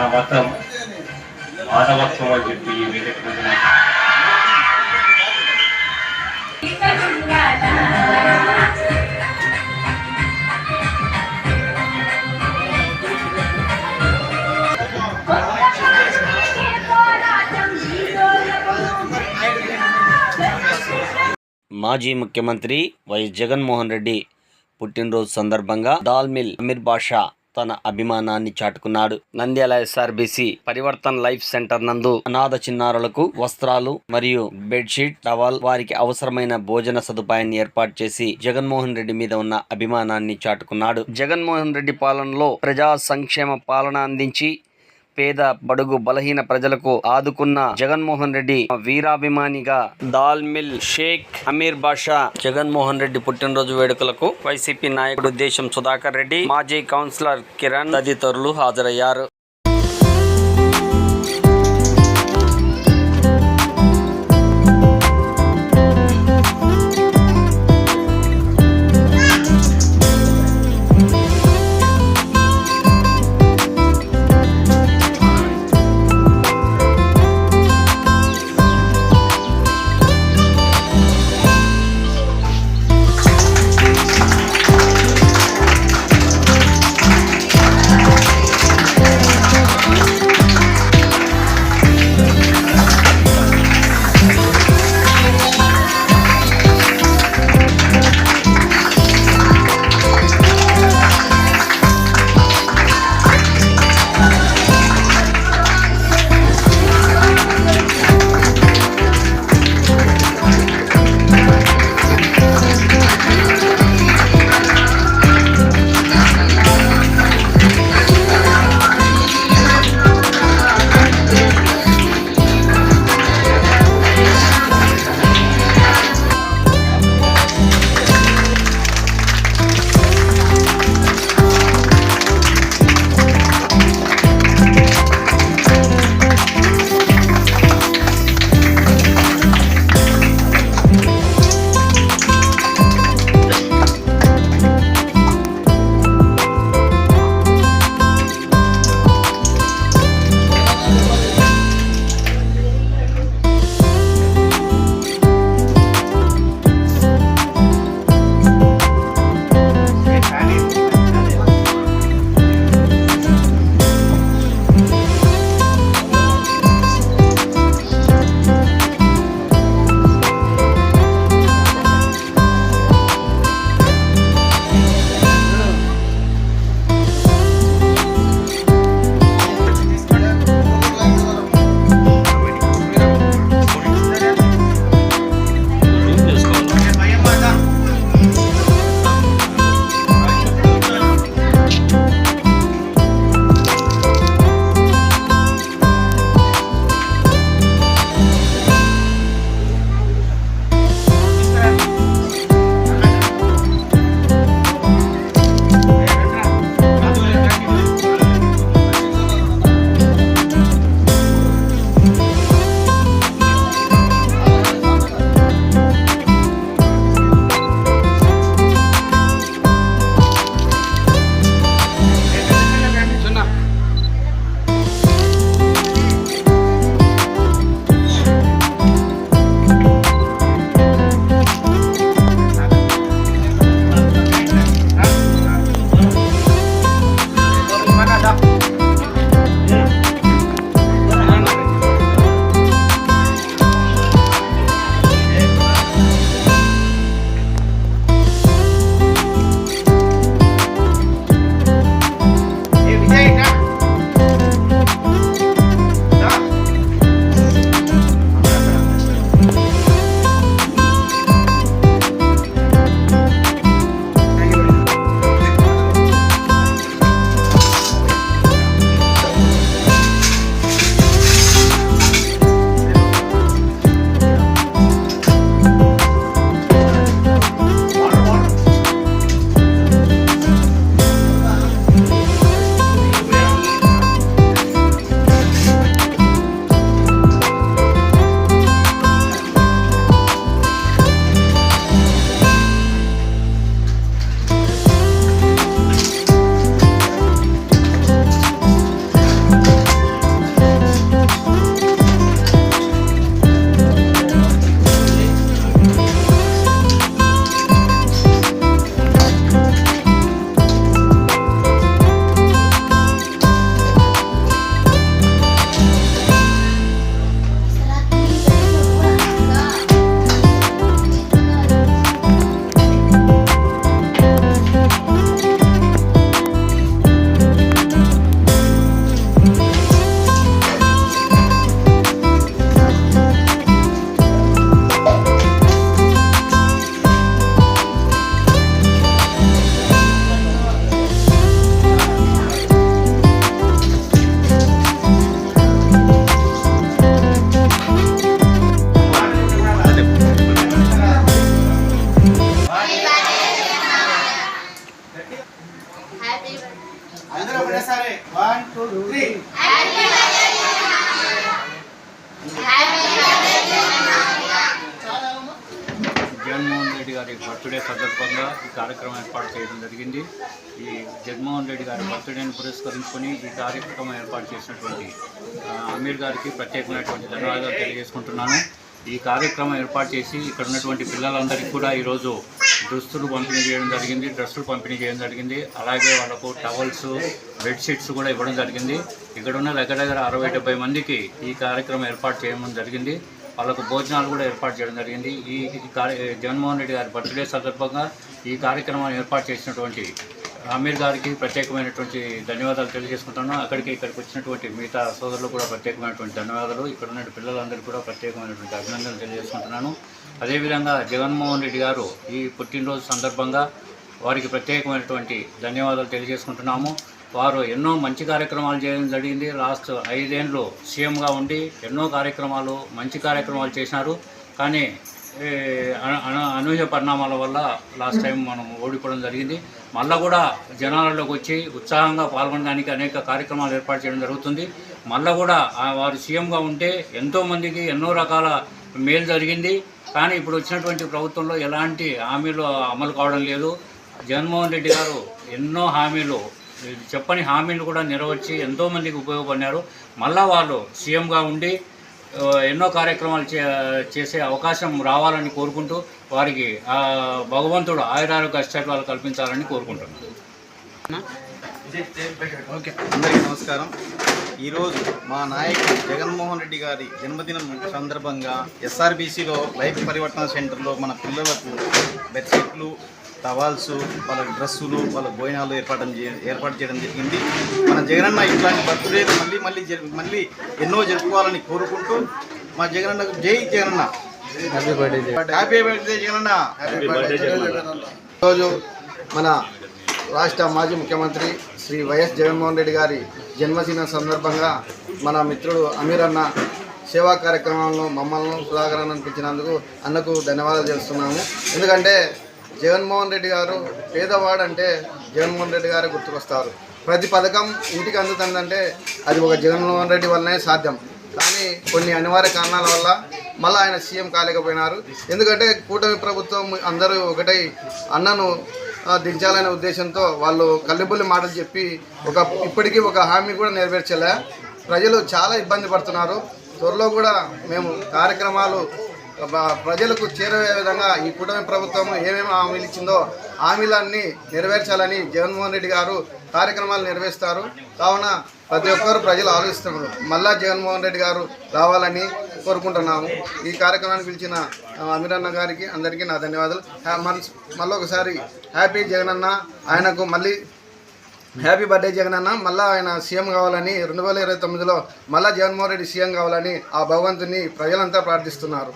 నా మతం మానవత్వం అని చెప్పి ఈ వేదిక మీద నుంచి మాజీ ముఖ్యమంత్రి వైఎస్ జగన్మోహన్ రెడ్డి పుట్టినరోజు సందర్భంగా దాల్మిల్ అమీర్ బాషా తన అభిమానాన్ని చాటుకున్నాడు. Nandyal SRBC Parivartan life centre నందు అనాథ చిన్నారులకు వస్త్రాలు మరియు బెడ్షీట్ టవల్ వారికి అవసరమైన భోజన సదుపాయాన్ని ఏర్పాటు చేసి జగన్మోహన్ రెడ్డి మీద ఉన్న అభిమానాన్ని చాటుకున్నాడు. జగన్మోహన్ రెడ్డి పాలనలో ప్రజా సంక్షేమ పాలన అందించి పేద బడుగు బలహీన ప్రజలకు ఆదుకున్న జగన్మోహన్ రెడ్డి వీరాభిమానిగా దాల్ మిల్ షేక్ అమీర్ బాషా జగన్మోహన్ రెడ్డి పుట్టినరోజు వేడుకలకు వైసీపీ నాయకుడు దేశం సుధాకర్ రెడ్డి మాజీ కౌన్సిలర్ కిరణ్ తదితరులు హాజరయ్యారు. జగన్మోహన్ రెడ్డి గారి బర్త్డే సందర్భంగా ఈ కార్యక్రమం ఏర్పాటు చేయడం జరిగింది. ఈ జగన్మోహన్ రెడ్డి గారి బర్త్డేని పురస్కరించుకొని ఈ కార్యక్రమం ఏర్పాటు చేసినటువంటి అమీర్ గారికి ప్రత్యేకమైనటువంటి ధన్యవాదాలు తెలియజేసుకుంటున్నాను. ఈ కార్యక్రమం ఏర్పాటు చేసి ఇక్కడ ఉన్నటువంటి పిల్లలందరికీ కూడా ఈరోజు దుస్తులు పంపిణీ చేయడం జరిగింది డ్రెస్సులు పంపిణీ చేయడం జరిగింది. అలాగే వాళ్ళకు టవల్స్ బెడ్షీట్స్ కూడా ఇవ్వడం జరిగింది. ఇక్కడ ఉన్న దగ్గర దగ్గర అరవై డెబ్బై మందికి ఈ కార్యక్రమం ఏర్పాటు చేయడం జరిగింది. వాళ్ళకు భోజనాలు కూడా ఏర్పాటు చేయడం జరిగింది. ఈ కార్య జగన్మోహన్ రెడ్డి గారి బర్త్డే సందర్భంగా ఈ కార్యక్రమాన్ని ఏర్పాటు చేసినటువంటి అమీర్ గారికి ప్రత్యేకమైనటువంటి ధన్యవాదాలు తెలియజేసుకుంటున్నాను. అక్కడికి ఇక్కడికి వచ్చినటువంటి మిగతా సోదరులు కూడా ప్రత్యేకమైనటువంటి ధన్యవాదాలు. ఇక్కడ ఉన్న పిల్లలందరికీ కూడా ప్రత్యేకమైనటువంటి అభినందనలు తెలియజేసుకుంటున్నాను. అదేవిధంగా జగన్మోహన్ రెడ్డి గారు ఈ పుట్టినరోజు సందర్భంగా వారికి ప్రత్యేకమైనటువంటి ధన్యవాదాలు తెలియజేసుకుంటున్నాము. వారు ఎన్నో మంచి కార్యక్రమాలు చేయడం జరిగింది. లాస్ట్ ఐదేళ్ళు సీఎంగా ఉండి ఎన్నో కార్యక్రమాలు మంచి కార్యక్రమాలు చేసినారు కానీ అనూహ్య పరిణామాల వల్ల లాస్ట్ టైం మనం ఓడిపోవడం జరిగింది. మళ్ళా కూడా జనాలలోకి వచ్చి ఉత్సాహంగా పాల్గొనడానికి అనేక కార్యక్రమాలు ఏర్పాటు చేయడం జరుగుతుంది. మళ్ళా కూడా వారు సీఎంగా ఉంటే ఎంతోమందికి ఎన్నో రకాల మేలు జరిగింది. కానీ ఇప్పుడు వచ్చినటువంటి ప్రభుత్వంలో ఎలాంటి హామీలు అమలు కావడం లేదు. జగన్మోహన్ రెడ్డి గారు ఎన్నో హామీలు చెప్పని హామీలు కూడా నెరవేర్చి ఎంతోమందికి ఉపయోగపడినారు. మళ్ళా వాళ్ళు సీఎంగా ఉండి ఎన్నో కార్యక్రమాలు చే చేసే అవకాశం రావాలని కోరుకుంటూ వారికి భగవంతుడు ఆయురారోగ్య అష్టత్వాలు కల్పించాలని కోరుకుంటున్నాను. ఓకే అందరికీ నమస్కారం. ఈరోజు మా నాయకుడు జగన్మోహన్ రెడ్డి గారి జన్మదినం సందర్భంగా ఎస్ఆర్బీసీలో లైఫ్ పరివర్తన సెంటర్లో మన పిల్లలకు బెడ్షీట్లు టవాల్స్ వాళ్ళ డ్రెస్సులు వాళ్ళ భోజనాలు ఏర్పాటు చే- ఏర్పాటు చేయడం జరిగింది. మన జగనన్న ఇట్లాంటి బర్త్డేలు మళ్ళీ మళ్ళీ జరి- మళ్ళీ ఎన్నో జరుపుకోవాలని కోరుకుంటూ మా జగనన్నకు జై Jagananna. Happy birthday happy birthday Jagananna. ఈరోజు మన రాష్ట్ర మాజీ ముఖ్యమంత్రి శ్రీ వైఎస్ జగన్మోహన్ రెడ్డి గారి జన్మదిన సందర్భంగా మన మిత్రుడు అమీర్ అన్న సేవా కార్యక్రమంలో మమ్మల్ని సుధాకర్ అన్న అనిపించినందుకు అన్నకు ధన్యవాదాలు చేస్తున్నాము ఎందుకంటే జగన్మోహన్ రెడ్డి గారు పేదవాడంటే జగన్మోహన్ రెడ్డి గారే గుర్తుకొస్తారు. ప్రతి పథకం ఇంటికి అందుతుందంటే అది ఒక జగన్మోహన్ రెడ్డి వల్లనే సాధ్యం. కానీ కొన్ని అనివార్య కారణాల వల్ల మళ్ళీ ఆయన సీఎం కాలేకపోయినారు. ఎందుకంటే కూటమి ప్రభుత్వం అందరూ ఒకటై అన్నను దించాలనే ఉద్దేశంతో వాళ్ళు కల్లిబుల్లి మాటలు చెప్పి ఒక ఇప్పటికీ ఒక హామీ కూడా నెరవేర్చలే. ప్రజలు చాలా ఇబ్బంది పడుతున్నారు. త్వరలో కూడా మేము కార్యక్రమాలు ప్రజలకు చేరవే విధంగా ఈ కూటమి ప్రభుత్వం ఏమేమి హామీలు ఇచ్చిందో హామీలన్నీ నెరవేర్చాలని జగన్మోహన్ రెడ్డి గారు కార్యక్రమాలు నెరవేరుస్తారు కావున ప్రతి ఒక్కరు ప్రజలు ఆలోచిస్తున్నారు. మళ్ళా జగన్మోహన్ రెడ్డి గారు రావాలని కోరుకుంటున్నాము. ఈ కార్యక్రమాన్ని పిలిచిన అమీరన్న గారికి అందరికీ నా ధన్యవాదాలు. మళ్ళీ ఒకసారి హ్యాపీ జగనన్న ఆయనకు మళ్ళీ హ్యాపీ బర్త్డే జగన్ అన్న మళ్ళీ ఆయన సీఎం కావాలని రెండు వేల ఇరవై తొమ్మిదిలో మళ్ళీ జగన్మోహన్ రెడ్డి సీఎం కావాలని ఆ భగవంతుని ప్రజలంతా ప్రార్థిస్తున్నారు.